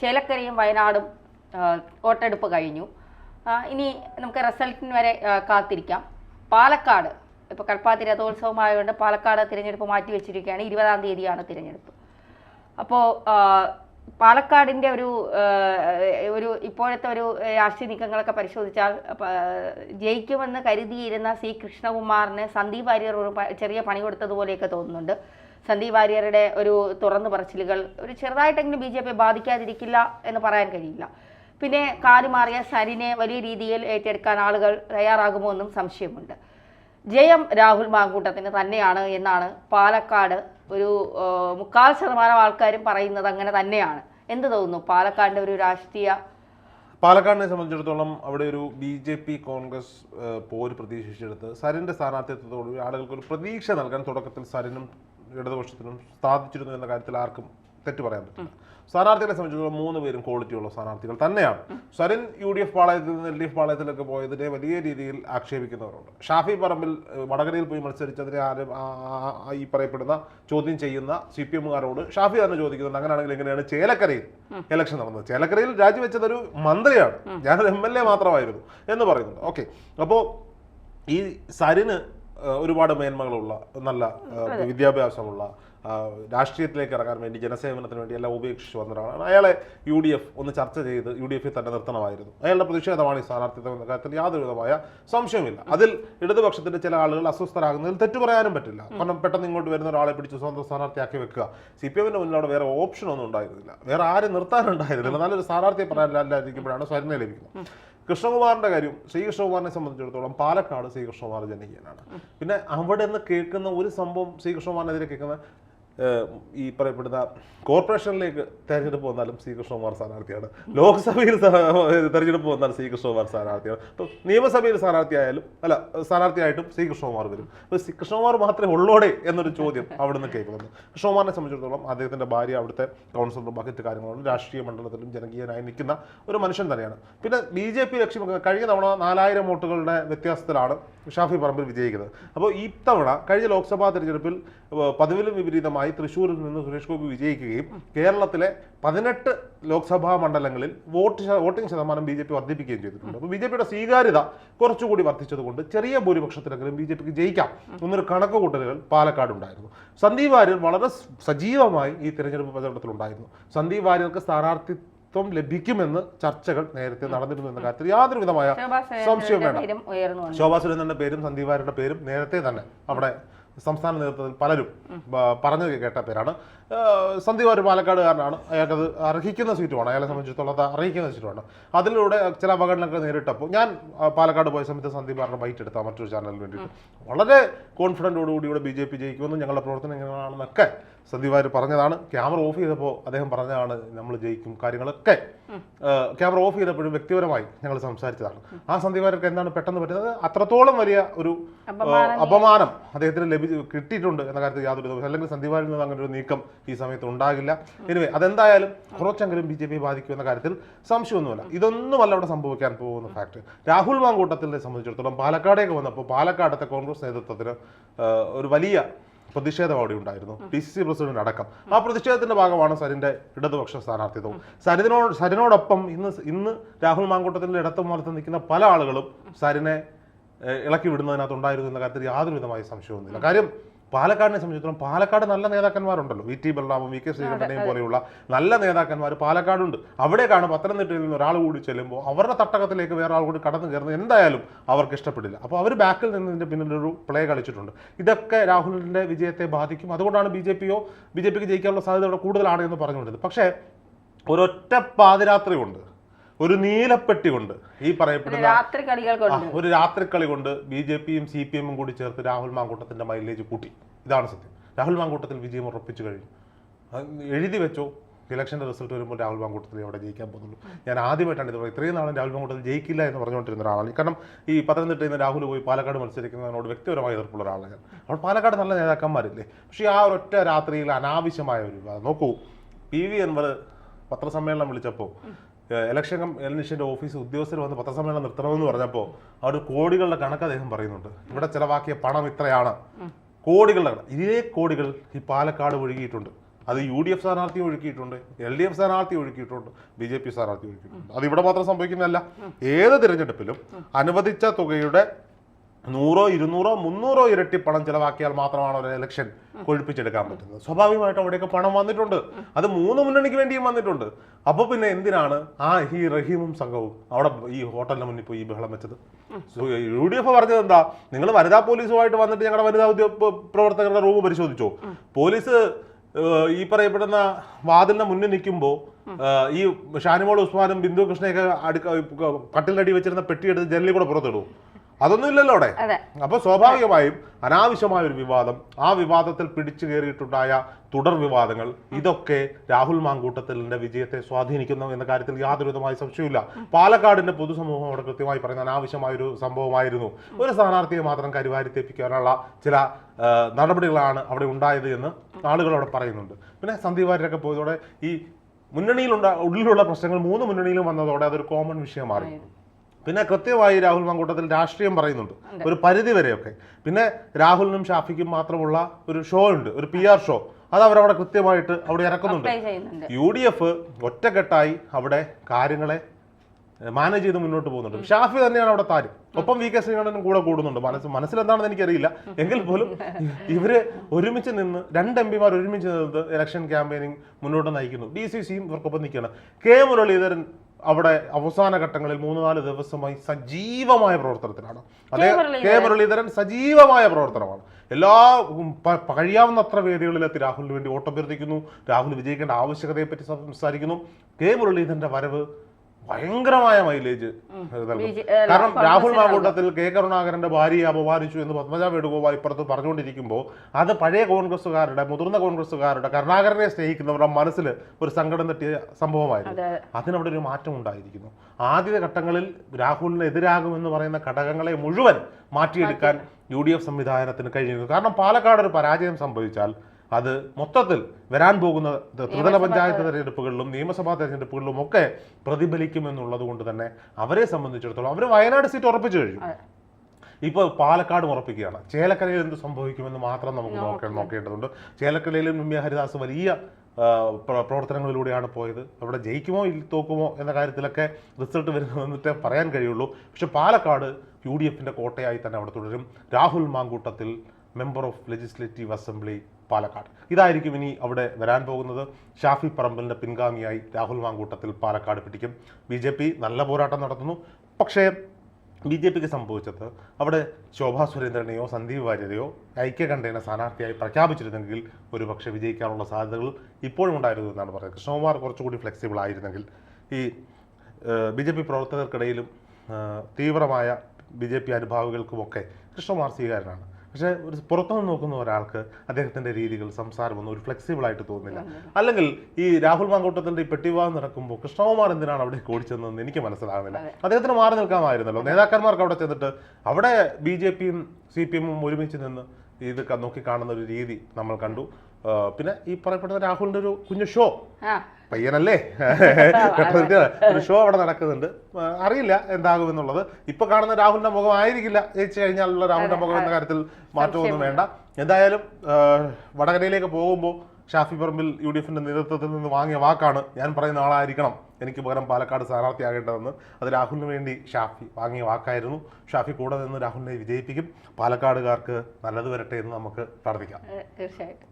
ചേലക്കരയും വയനാടും വോട്ടെടുപ്പ് കഴിഞ്ഞു. ഇനി നമുക്ക് റിസൾട്ടിന് വരെ കാത്തിരിക്കാം. പാലക്കാട് ഇപ്പോൾ കൽപ്പാത്തി രഥോത്സവമായതുകൊണ്ട് പാലക്കാട് തിരഞ്ഞെടുപ്പ് മാറ്റി വെച്ചിരിക്കുകയാണ്. ഇരുപതാം തീയതിയാണ് തിരഞ്ഞെടുപ്പ്. അപ്പോൾ പാലക്കാടിന്റെ ഒരു ഒരു ഇപ്പോഴത്തെ ഒരു രാഷ്ട്രീയ നീക്കങ്ങളൊക്കെ പരിശോധിച്ചാൽ ജയിക്കുമെന്ന് കരുതിയിരുന്ന സി കൃഷ്ണകുമാറിന് സന്ദീപ് വാര്യർ ചെറിയ പണി കൊടുത്തതുപോലെയൊക്കെ തോന്നുന്നുണ്ട്. സന്ദീപ് വാര്യരുടെ ഒരു തുറന്നു പറച്ചിലുകൾ ഒരു ചെറുതായിട്ടെങ്കിലും ബി ജെ പി ബാധിക്കാതിരിക്കില്ല എന്ന് പറയാൻ കഴിയില്ല. പിന്നെ കാലുമാറിയ സരിനെ വലിയ രീതിയിൽ ഏറ്റെടുക്കാൻ ആളുകൾ തയ്യാറാകുമോ എന്നും സംശയമുണ്ട്. ജയം രാഹുൽ മാങ്കൂട്ടത്തിന് തന്നെയാണ് എന്നാണ് പാലക്കാട് ഒരു മുക്കാൽ ശതമാനം ആൾക്കാരും പറയുന്നത് അങ്ങനെ തന്നെയാണ്. എന്ത് തോന്നുന്നു? പാലക്കാടിന്റെ ഒരു രാഷ്ട്രീയ പാലക്കാടിനെ സംബന്ധിച്ചിടത്തോളം അവിടെ ഒരു ബി ജെ പി കോൺഗ്രസ് പോര് പ്രതീക്ഷിച്ചെടുത്ത് സരിന്റെ സ്ഥാനാർത്ഥിത്വത്തോടുകൂടി ആളുകൾക്ക് ഒരു പ്രതീക്ഷ നൽകാൻ തുടക്കത്തിൽ സരിനും ഇടതുപക്ഷത്തിനും സ്ഥാപിച്ചിരുന്നു എന്ന കാര്യത്തിൽ ആർക്കും തെറ്റ് പറയാൻ പറ്റില്ല. സ്ഥാനാർത്ഥികളെ സംബന്ധിച്ചിടത്തോളം മൂന്ന് പേരും ക്വാളിറ്റി ഉള്ള സ്ഥാനാർത്ഥികൾ തന്നെയാണ്. സരിൻ യു ഡി എഫ് പാളയത്തിൽ നിന്ന് എൽ ഡി എഫ് പാളയത്തിലൊക്കെ പോയതിനെ വലിയ രീതിയിൽ ആക്ഷേപിക്കുന്നവരുണ്ട്. ഷാഫി പറമ്പിൽ വടകരയിൽ പോയി മത്സരിച്ചതിനെ ആരും ഈ പറയപ്പെടുന്ന ചോദ്യം ചെയ്യുന്ന സി പി എമ്മുകാരോട് ഷാഫി തന്നെ ചോദിക്കുന്നുണ്ട് അങ്ങനെയാണെങ്കിൽ എങ്ങനെയാണ് ചേലക്കരയിൽ ഇലക്ഷൻ നടന്നത്? ചേലക്കരയിൽ രാജിവെച്ചത് ഒരു മന്ത്രിയാണ് ഞാനൊരു എം എൽ എ മാത്രമായിരുന്നു എന്ന് പറയുന്നുണ്ട്. ഓക്കെ. അപ്പോൾ ഈ സരിന് ഒരുപാട് മേന്മകളുള്ള നല്ല വിദ്യാഭ്യാസമുള്ള രാഷ്ട്രീയത്തിലേക്ക് ഇറങ്ങാൻ വേണ്ടി ജനസേവനത്തിന് വേണ്ടി എല്ലാം ഉപേക്ഷിച്ച് വന്ന ഒരാളാണ് അയാളെ യു ഡി എഫ് ഒന്ന് ചർച്ച ചെയ്ത് യു ഡി എഫിൽ തന്നെ നിർത്തണമായിരുന്നു. അയാളുടെ പ്രതിഷേധമാണ് ഈ സ്ഥാനാർത്ഥിത്വം എന്ന കാര്യത്തിൽ യാതൊരുവിധമായ സംശയമില്ല അതിൽ ഇടതുപക്ഷത്തിന്റെ ചില ആളുകൾ അസ്വസ്ഥരാകുന്നതിൽ തെറ്റു പറയാനും പറ്റില്ല. കാരണം പെട്ടെന്ന് ഇങ്ങോട്ട് വരുന്ന ഒരാളെ പിടിച്ച് സ്വന്തം സ്ഥാനാർത്ഥിയാക്കി വെക്കുക. സി പി എമ്മിന്റെ മുന്നിൽ വേറെ ഓപ്ഷൻ ഒന്നും ഉണ്ടായിരുന്നില്ല. വേറെ ആരും നിർത്താനുണ്ടായിരുന്നില്ല. നല്ലൊരു സ്ഥാനാർത്ഥിയെ പറയാനില്ലാതിരിക്കുമ്പോഴാണ് സ്വരനെ ലഭിക്കുന്നത്. കൃഷ്ണകുമാറിന്റെ കാര്യം ശ്രീകൃഷ്ണകുമാറിനെ സംബന്ധിച്ചിടത്തോളം പാലക്കാട് ശ്രീകൃഷ്ണകുമാർ ജനകീയനാണ് പിന്നെ അവിടെ നിന്ന് കേൾക്കുന്ന ഒരു സംഭവം ശ്രീകൃഷ്ണകുമാറിനെതിരെ കേൾക്കുന്ന ഈ പറയപ്പെടുന്ന കോർപ്പറേഷനിലേക്ക് തെരഞ്ഞെടുപ്പ് വന്നാലും ശ്രീകൃഷ്ണകുമാർ സ്ഥാനാർത്ഥിയാണ്. ലോക്സഭയിൽ തെരഞ്ഞെടുപ്പ് വന്നാലും ശ്രീകൃഷ്ണകുമാർ സ്ഥാനാർത്ഥിയാണ്. ഇപ്പോൾ നിയമസഭയിൽ സ്ഥാനാർത്ഥിയായാലും അല്ല സ്ഥാനാർത്ഥിയായിട്ടും ശ്രീകൃഷ്ണകുമാർ വരും. അപ്പോൾ ശ്രീകൃഷ്ണകുമാർ മാത്രമേ ഉള്ളോടെ എന്നൊരു ചോദ്യം അവിടെ നിന്ന് കേൾക്കുന്നുണ്ട്. കൃഷ്ണകുമാറിനെ സംബന്ധിച്ചിടത്തോളം അദ്ദേഹത്തിന്റെ ഭാര്യ അവിടുത്തെ കൗൺസിലറും ബാക്കി കാര്യങ്ങളും രാഷ്ട്രീയ മണ്ഡലത്തിലും ജനകീയനായി നിൽക്കുന്ന ഒരു മനുഷ്യൻ തന്നെയാണ്. പിന്നെ ബി ജെ പി ലക്ഷ്യം കഴിഞ്ഞ തവണ നാലായിരം വോട്ടുകളുടെ വ്യത്യാസത്തിലാണ് ഷാഫി പറമ്പിൽ വിജയിക്കുന്നത്. അപ്പോൾ ഇത്തവണ കഴിഞ്ഞ ലോക്സഭാ തെരഞ്ഞെടുപ്പിൽ പതിവിലും വിപരീതമായി തൃശ്ശൂരിൽ നിന്ന് സുരേഷ് ഗോപി വിജയിക്കുകയും കേരളത്തിലെ പതിനെട്ട് ലോക്സഭാ മണ്ഡലങ്ങളിൽ വോട്ട് വോട്ടിംഗ് ശതമാനം ബി ജെ പി വർദ്ധിപ്പിക്കുകയും ചെയ്തിട്ടുണ്ട്. അപ്പോൾ ബി ജെ പിയുടെ സ്വീകാര്യത കുറച്ചുകൂടി വർദ്ധിച്ചതുകൊണ്ട് ചെറിയ ഭൂരിപക്ഷത്തിലെങ്കിലും ബി ജെ പിക്ക് ജയിക്കാം എന്നൊരു കണക്ക് കൂട്ടലുകൾ പാലക്കാട് ഉണ്ടായിരുന്നു സന്ദീപ് വാര്യർ വളരെ സജീവമായി ഈ തിരഞ്ഞെടുപ്പ് പ്രചരണത്തിലുണ്ടായിരുന്നു. സന്ദീപ് വാര്യർക്ക് സ്ഥാനാർത്ഥിത്വം ലഭിക്കുമെന്ന് ചർച്ചകൾ നേരത്തെ നടന്നിരുന്നു എന്ന കാര്യത്തിൽ യാതൊരു വിധമായ സംശയം വേണം വേണ്ട. ശോഭാ സുരേന്ദ്രന്റെ പേരും സന്ദീപ് വാര്യരുടെ പേരും നേരത്തെ തന്നെ അവിടെ സംസ്ഥാന നേതൃത്വത്തിൽ പലരും പറഞ്ഞു കേട്ട പേരാണ്. സന്ദീപ് വാര്യർ പാലക്കാടുകാരനാണ്. അയാൾക്കത് അർഹിക്കുന്ന സീറ്റുമാണ്. അയാളെ സംബന്ധിച്ചിടത്തോളം അത് അറിയിക്കുന്ന സീറ്റുമാണ്. അതിലൂടെ ചില അപകടങ്ങളൊക്കെ നേരിട്ടപ്പോൾ ഞാൻ പാലക്കാട് പോയ സമയത്ത് സന്ദീപ് ആറിന് ബൈറ്റ് എടുത്ത മറ്റൊരു ചാനലിന് വേണ്ടിയിട്ട്. വളരെ കോൺഫിഡന്റോടുകൂടി ഇവിടെ ബി ജെ പി ജയിക്കുമെന്നും ഞങ്ങളുടെ പ്രവർത്തനം എങ്ങനെയാണെന്നൊക്കെ സന്ദീപ് വാര്യർ പറഞ്ഞതാണ്. ക്യാമറ ഓഫ് ചെയ്തപ്പോൾ അദ്ദേഹം പറഞ്ഞതാണ് നമ്മൾ ജയിക്കും കാര്യങ്ങളൊക്കെ. ക്യാമറ ഓഫ് ചെയ്തപ്പോഴും വ്യക്തിപരമായി ഞങ്ങൾ സംസാരിച്ചതാണ്. ആ സന്ദീപ് വാര്യർക്ക് എന്താണ് പെട്ടെന്ന് പറ്റുന്നത് അത്രത്തോളം വലിയ ഒരു അപമാനം അദ്ദേഹത്തിന് ലഭിച്ച് കിട്ടിയിട്ടുണ്ട് എന്ന കാര്യത്തിൽ യാതൊരു ദിവസം അല്ലെങ്കിൽ സന്ദീപ് വാര്യരിൽ നിന്ന് അങ്ങനെ ഒരു നീക്കം ഈ സമയത്ത് ഉണ്ടാകില്ല. എനിവേ അതെന്തായാലും കുറച്ചെങ്കിലും ബി ജെ പി ബാധിക്കും എന്ന കാര്യത്തിൽ സംശയമൊന്നുമില്ല. ഇതൊന്നുമല്ല അവിടെ സംഭവിക്കാൻ പോകുന്ന ഫാക്ട് രാഹുൽ മാങ്കൂട്ടത്തിനെ സംബന്ധിച്ചിടത്തോളം പാലക്കാടേക്ക് വന്നപ്പോൾ പാലക്കാടത്തെ കോൺഗ്രസ് നേതൃത്വത്തിന് ഒരു വലിയ പ്രതിഷേധം അവിടെ ഉണ്ടായിരുന്നു. പി സി സി പ്രസിഡന്റ് അടക്കം. ആ പ്രതിഷേധത്തിന്റെ ഭാഗമാണ് സരിന്റെ ഇടതുപക്ഷ സ്ഥാനാർത്ഥിത്വം. സരിനോട് സരിനോടൊപ്പം ഇന്ന് ഇന്ന് രാഹുൽ മാങ്കൂട്ടത്തിന്റെ ഇടത്തും വലത്ത് നിൽക്കുന്ന പല ആളുകളും സരിനെ ഇളക്കി വിടുന്നതിനകത്ത് ഉണ്ടായിരുന്നു എന്ന കാര്യത്തിൽ യാതൊരുവിധമായ സംശയമൊന്നുമില്ല. കാര്യം പാലക്കാടിനെ സംബന്ധിച്ചിടത്തോളം പാലക്കാട് നല്ല നേതാക്കന്മാരുണ്ടല്ലോ. വി ടി ബലറാമും വി കെ ശ്രീകണ്ഠനെയും പോലെയുള്ള നല്ല നേതാക്കന്മാർ പാലക്കാടുണ്ട്. അവിടേക്കാണ് പത്തനംതിട്ടയിൽ നിന്ന് ഒരാൾ കൂടി ചെല്ലുമ്പോൾ അവരുടെ തട്ടകത്തിലേക്ക് വേറെ ആൾ കൂടി കടന്നു കയറുന്നത് എന്തായാലും അവർക്ക് ഇഷ്ടപ്പെടില്ല. അപ്പോൾ അവർ ബാക്കിൽ നിന്ന് ഇതിന്റെ പിന്നിലൊരു പ്ലേ കളിച്ചിട്ടുണ്ട്. ഇതൊക്കെ രാഹുലിന്റെ വിജയത്തെ ബാധിക്കും. അതുകൊണ്ടാണ് ബി ജെ പിയോ ബി ജെ പിക്ക് ജയിക്കാനുള്ള സാധ്യത ഇവിടെ കൂടുതലാണ് എന്ന് പറഞ്ഞുകൊണ്ടിരുന്നത്. പക്ഷേ ഒരൊറ്റ പാതിരാത്രി കൊണ്ട് ഒരു നീലപ്പെട്ടി കൊണ്ട് ഈ പറയപ്പെടുന്ന ഒരു രാത്രിക്കളി കൊണ്ട് ബി ജെ പിയും സി പി എമ്മും കൂടി ചേർത്ത് രാഹുൽ മാങ്കൂട്ടത്തിന്റെ മൈലേജ് കൂട്ടി. ഇതാണ് സത്യം. രാഹുൽ മാങ്കൂട്ടത്തിൽ വിജയം ഉറപ്പിച്ചു കഴിഞ്ഞു. എഴുതി വെച്ചോ ഇലക്ഷന്റെ റിസൾട്ട് വരുമ്പോൾ രാഹുൽ മാങ്കൂട്ടത്തിൽ അവിടെ ജയിക്കാൻ പോകുന്നുള്ളൂ. ഞാൻ ആദ്യമായിട്ടാണ് ഇത് പറയുന്നത്. ഇത്രയും നാളും രാഹുൽ മാങ്കൂട്ടത്തിൽ ജയിക്കില്ല എന്ന് പറഞ്ഞുകൊണ്ടിരുന്ന ഒരാളാണ്. കാരണം ഈ പത്തനംതിട്ടയിൽ നിന്ന് രാഹുൽ പോയി പാലക്കാട് മത്സരിക്കുന്നതിനോട് വ്യക്തിപരമായ എതിർപ്പുള്ള ഒരാളാണ് ഞാൻ. അപ്പോൾ പാലക്കാട് നല്ല നേതാക്കന്മാരില്ലേ? പക്ഷേ ആ ഒറ്റ രാത്രിയിൽ അനാവശ്യമായ ഒരു നോക്കൂ പി വി അൻവർ പത്രസമ്മേളനം വിളിച്ചപ്പോൾ ഇലക്ഷൻ കമ്മീഷന്റെ ഓഫീസ് ഉദ്യോഗസ്ഥർ വന്ന് പത്രസമ്മേളനം നിർത്തണമെന്ന് പറഞ്ഞപ്പോൾ അവർ കോടികളുടെ കണക്ക് അദ്ദേഹം പറയുന്നുണ്ട്. ഇവിടെ ചിലവാക്കിയ പണം ഇത്രയാണ്. കോടികളുടെ കണക്ക്. ഇതേ കോടികൾ ഈ പാലക്കാട് ഒഴുകിയിട്ടുണ്ട്. അത് യു ഡി എഫ് സ്ഥാനാർത്ഥി ഒഴുക്കിയിട്ടുണ്ട്. എൽ ഡി എഫ് സ്ഥാനാർത്ഥി ഒഴുക്കിയിട്ടുണ്ട്. ബി ജെ പി സ്ഥാനാർത്ഥി ഒഴുക്കിയിട്ടുണ്ട്. അത് ഇവിടെ മാത്രം സംഭവിക്കുന്നതല്ല. ഏത് തിരഞ്ഞെടുപ്പിലും അനുവദിച്ച തുകയുടെ നൂറോ ഇരുന്നൂറോ മുന്നൂറോ ഇരട്ടി പണം ചിലവാക്കിയാൽ മാത്രമാണ് ഒരു ഇലക്ഷൻ കൊഴുപ്പിച്ചെടുക്കാൻ പറ്റുന്നത്. സ്വാഭാവികമായിട്ട് അവിടെയൊക്കെ പണം വന്നിട്ടുണ്ട്. അത് മൂന്ന് മുന്നണിക്ക് വേണ്ടിയും വന്നിട്ടുണ്ട്. അപ്പോൾ പിന്നെ എന്തിനാണ് ആ ഈ റഹീമും സംഘവും അവിടെ ഈ ഹോട്ടലിന് മുന്നിൽ പോയി ബഹളം വെച്ചത്? യു ഡി എഫ് പറഞ്ഞത് എന്താ? നിങ്ങൾ വനിതാ പോലീസുമായിട്ട് വന്നിട്ട് ഞങ്ങളുടെ വനിതാ ഉദ്യോഗ പ്രവർത്തകരുടെ റൂം പരിശോധിച്ചോ? പോലീസ് ഈ പറയപ്പെടുന്ന വാതിലിന് മുന്നിൽ നിൽക്കുമ്പോൾ ഈ ഷാനിമോൾ ഉസ്മാനും ബിന്ദു കൃഷ്ണയൊക്കെ അടുക്ക കട്ടിലടി വെച്ചിരുന്ന പെട്ടിയെടുത്ത് ജനലിൽ കൂടെ പുറത്തിടും അതൊന്നും ഇല്ലല്ലോ അവിടെ. അപ്പൊ സ്വാഭാവികമായും അനാവശ്യമായ ഒരു വിവാദം ആ വിവാദത്തിൽ പിടിച്ചു കയറിയിട്ടുണ്ടായ തുടർ വിവാദങ്ങൾ ഇതൊക്കെ രാഹുൽ മാങ്കൂട്ടത്തിലിന്റെ വിജയത്തെ സ്വാധീനിക്കുന്നു എന്ന കാര്യത്തിൽ യാതൊരു വിധമായ സംശയമില്ല പാലക്കാടിന്റെ പൊതുസമൂഹം അവിടെ കൃത്യമായി പറയുന്ന അനാവശ്യമായ ഒരു സംഭവമായിരുന്നു. ഒരു സ്ഥാനാർത്ഥിയെ മാത്രം കരുവാരി തേപ്പിക്കാനുള്ള ചില നടപടികളാണ് അവിടെ ഉണ്ടായത് എന്ന് ആളുകൾ അവിടെ പറയുന്നുണ്ട്. പിന്നെ സന്ദീപ് വാര്യരൊക്കെ പോയതോടെ ഈ മുന്നണിയിലുണ്ട ഉള്ളിലുള്ള പ്രശ്നങ്ങൾ മൂന്ന് മുന്നണിയിലും വന്നതോടെ അതൊരു കോമൺ വിഷയം മാറി പിന്നെ കൃത്യമായി രാഹുൽ മങ്കൂട്ടത്തിൽ രാഷ്ട്രീയം പറയുന്നുണ്ട്. ഒരു പരിധി വരെയൊക്കെ. പിന്നെ രാഹുലിനും ഷാഫിക്കും മാത്രമുള്ള ഒരു ഷോ ഉണ്ട് ഒരു പി ആർ ഷോ അത് അവരവിടെ കൃത്യമായിട്ട് അവിടെ ഇറക്കുന്നുണ്ട്. യു ഡി എഫ് ഒറ്റക്കെട്ടായി അവിടെ കാര്യങ്ങളെ മാനേജ് ചെയ്ത് മുന്നോട്ട് പോകുന്നുണ്ട്. ഷാഫി തന്നെയാണ് അവിടെ താരം. ഒപ്പം വി കെ ശ്രീകണ്ഠനും കൂടെ കൂടുന്നുണ്ട്. മനസ്സ് മനസ്സിലെന്താണെന്ന് എനിക്കറിയില്ല. എങ്കിൽ പോലും ഇവർ ഒരുമിച്ച് നിന്ന് രണ്ട് എം പിമാർ ഒരുമിച്ച് നിന്ന് ഇലക്ഷൻ ക്യാമ്പയിനിങ് മുന്നോട്ട് നയിക്കുന്നു. ഡി സി സിയും ഇവർക്കൊപ്പം നിൽക്കുകയാണ്. കെ മുരളീധരൻ അവിടെ അവസാന ഘട്ടങ്ങളിൽ മൂന്ന് നാല് ദിവസമായി സജീവമായ പ്രവർത്തനത്തിലാണ്. അതെ കെ മുരളീധരൻ സജീവമായ പ്രവർത്തനമാണ്. എല്ലാ കഴിയാവുന്നത്ര വേദികളിലെത്തി രാഹുലിന് വേണ്ടി വോട്ടഭ്യർത്ഥിക്കുന്നു രാഹുൽ വിജയിക്കേണ്ട ആവശ്യകതയെപ്പറ്റി സംസാരിക്കുന്നു. കെ മുരളീധരന്റെ വരവ് ഭയങ്കരമായ മൈലേജ് കാരണം രാഹുൽ മാകൂട്ടത്തിൽ മാങ്കൂട്ടത്തിൽ കെ കരുണാകരന്റെ ഭാര്യയെ അപമാനിച്ചു എന്ന് പത്മജ വേണുഗോപാൽ ഇപ്പുറത്ത് പറഞ്ഞുകൊണ്ടിരിക്കുമ്പോൾ അത് പഴയ കോൺഗ്രസ്സുകാരുടെ മുതിർന്ന കോൺഗ്രസ്സുകാരുടെ കരുണാകരനെ സ്നേഹിക്കുന്നവരുടെ മനസ്സിൽ ഒരു സങ്കടം തട്ടിയ സംഭവമായിരുന്നു. അതിനവിടെ ഒരു മാറ്റം ഉണ്ടായിരിക്കുന്നു. ആദ്യ ഘട്ടങ്ങളിൽ രാഹുലിന് എതിരാകുമെന്ന് പറയുന്ന ഘടകങ്ങളെ മുഴുവൻ മാറ്റിയെടുക്കാൻ യു ഡി എഫ് സംവിധാനത്തിന് കഴിഞ്ഞിരുന്നു. കാരണം പാലക്കാട് ഒരു പരാജയം സംഭവിച്ചാൽ അത് മൊത്തത്തിൽ വരാൻ പോകുന്ന ത്രിതല പഞ്ചായത്ത് തെരഞ്ഞെടുപ്പുകളിലും നിയമസഭാ തെരഞ്ഞെടുപ്പുകളിലും ഒക്കെ പ്രതിഫലിക്കുമെന്നുള്ളത് കൊണ്ട് തന്നെ അവരെ സംബന്ധിച്ചിടത്തോളം അവർ വയനാട് സീറ്റ് ഉറപ്പിച്ചു കഴിഞ്ഞു. ഇപ്പോൾ പാലക്കാട് ഉറപ്പിക്കുകയാണ്. ചേലക്കരയിൽ എന്ത് സംഭവിക്കുമെന്ന് മാത്രം നമുക്ക് നോക്ക നോക്കേണ്ടതുണ്ട്. ചേലക്കരയിലും രമ്യ ഹരിദാസ് വലിയ പ്രവർത്തനങ്ങളിലൂടെയാണ് പോയത്. അവിടെ ജയിക്കുമോ തോക്കുമോ എന്ന കാര്യത്തിലൊക്കെ റിസൾട്ട് വരുന്നതെന്നിട്ട് പറയാൻ കഴിയുള്ളൂ. പക്ഷെ പാലക്കാട് യു ഡി എഫിന്റെ കോട്ടയായി തന്നെ അവിടെ തുടരും. Rahul Mankoottathil member of legislative assembly Palakkad. ഇതായിരിക്കും ഇനി അവിടെ വരാൻ പോകുന്നത്. ഷാഫി പറമ്പലിന്റെ പിൻഗാമിയായി രാഹുൽ മാങ്കൂട്ടത്തിൽ പാലക്കാട് പിടിക്കും. ബി ജെ പി നല്ല പോരാട്ടം നടത്തുന്നു. പക്ഷേ ബി ജെ പിക്ക് സംഭവിച്ചത് അവിടെ ശോഭാ സുരേന്ദ്രനെയോ സന്ദീപ് വാര്യരെയോ ഐക്യകണ്ഠേന സ്ഥാനാർത്ഥിയായി പ്രഖ്യാപിച്ചിരുന്നെങ്കിൽ ഒരുപക്ഷെ വിജയിക്കാനുള്ള സാധ്യതകൾ ഇപ്പോഴും ഉണ്ടായിരുന്നു എന്നാണ് പറയുന്നത്. കൃഷ്ണകുമാർ കുറച്ചുകൂടി ഫ്ലെക്സിബിൾ ആയിരുന്നെങ്കിൽ ഈ ബി ജെ പി പ്രവർത്തകർക്കിടയിലും തീവ്രമായ ബി ജെ പി അനുഭാവികൾക്കുമൊക്കെ കൃഷ്ണകുമാർ സ്വീകാരനാണ് പക്ഷേ ഒരു പുറത്തുനിന്ന് നോക്കുന്ന ഒരാൾക്ക് അദ്ദേഹത്തിന്റെ രീതികൾ സംസാരമൊന്നും ഒരു ഫ്ലെക്സിബിൾ ആയിട്ട് തോന്നുന്നില്ല അല്ലെങ്കിൽ ഈ രാഹുൽ മാങ്കോട്ടത്തിന്റെ ഈ പെട്ടിവിവാഹം നടക്കുമ്പോൾ കൃഷ്ണകുമാർ എന്തിനാണ് അവിടെ ഓടിച്ചതെന്ന് എനിക്ക് മനസ്സിലാകുന്നില്ല അദ്ദേഹത്തിന് മാറി നിൽക്കാമായിരുന്നല്ലോ. നേതാക്കന്മാർക്ക് അവിടെ ചെന്നിട്ട് അവിടെ ബി ജെ പിയും സി പി എമ്മും ഒരുമിച്ച് നിന്ന് ഇത് നോക്കി കാണുന്ന ഒരു രീതി നമ്മൾ കണ്ടു. പിന്നെ ഈ പറയപ്പെടുന്ന രാഹുലിന്റെ ഒരു കുഞ്ഞു ഷോ. പയ്യനല്ലേ? ഒരു ഷോ അവിടെ നടക്കുന്നുണ്ട്. അറിയില്ല എന്താകും എന്നുള്ളത് ഇപ്പൊ കാണുന്ന രാഹുലിന്റെ മുഖം ആയിരിക്കില്ല. ജയിച്ചു കഴിഞ്ഞാലുള്ള രാഹുലിന്റെ മുഖം എന്ന കാര്യത്തിൽ മാറ്റമൊന്നും വേണ്ട. എന്തായാലും വടകരയിലേക്ക് പോകുമ്പോൾ ഷാഫി പറമ്പിൽ യു ഡി എഫിന്റെ നേതൃത്വത്തിൽ നിന്ന് വാങ്ങിയ വാക്കാണ് ഞാൻ പറയുന്ന ആളായിരിക്കണം. എനിക്ക് പകരം പാലക്കാട് സ്ഥാനാർത്ഥിയാകേണ്ടതെന്ന്. അത് രാഹുലിന് വേണ്ടി ഷാഫി വാങ്ങിയ വാക്കായിരുന്നു. ഷാഫി കൂടെ നിന്ന് രാഹുലിനെ വിജയിപ്പിക്കും. പാലക്കാടുകാർക്ക് നല്ലത് വരട്ടെ എന്ന് നമുക്ക് പ്രാർത്ഥിക്കാം. തീർച്ചയായിട്ടും.